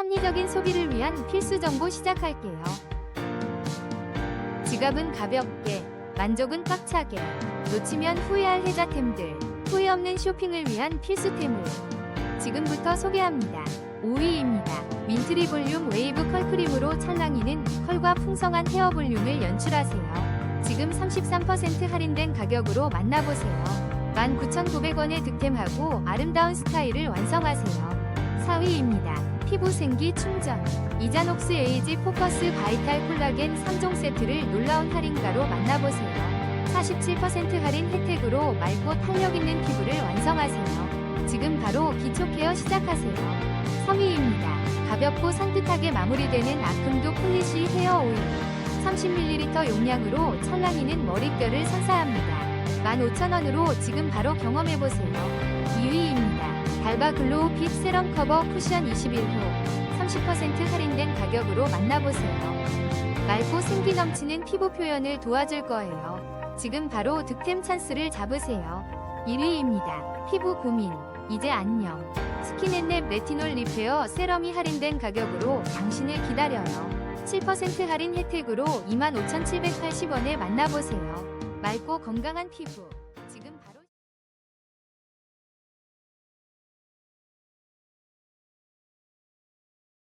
합리적인 소비를 위한 필수 정보 시작할게요. 지갑은 가볍게, 만족은 꽉차게, 놓치면 후회할 혜자템들, 후회 없는 쇼핑을 위한 필수템을 지금부터 소개합니다. 5위입니다. 민트리 볼륨 웨이브 컬 크림으로 찰랑이는 컬과 풍성한 헤어 볼륨을 연출하세요. 지금 33% 할인된 가격으로 만나보세요. 19,900원에 득템하고 아름다운 스타일을 완성하세요. 4위입니다. 피부 생기 충전. 이자녹스 에이지 포커스 바이탈 콜라겐 3종 세트를 놀라운 할인가로 만나보세요. 47% 할인 혜택으로 맑고 탄력 있는 피부를 완성하세요. 지금 바로 기초 케어 시작하세요. 3위입니다. 가볍고 산뜻하게 마무리되는 아큼도 폴리시 헤어 오일. 30ml 용량으로 찰랑이는 머릿결을 선사합니다. 15,000원으로 지금 바로 경험해보세요. 2위입니다. 달바 글로우 빛 세럼 커버 쿠션 21호 30% 할인된 가격으로 만나보세요. 맑고 생기 넘치는 피부 표현을 도와줄 거예요. 지금 바로 득템 찬스를 잡으세요. 1위입니다. 피부 고민 이제 안녕. 스킨앤랩 레티놀 리페어 세럼이 할인된 가격으로 당신을 기다려요. 7% 할인 혜택으로 25,780원에 만나보세요. 맑고 건강한 피부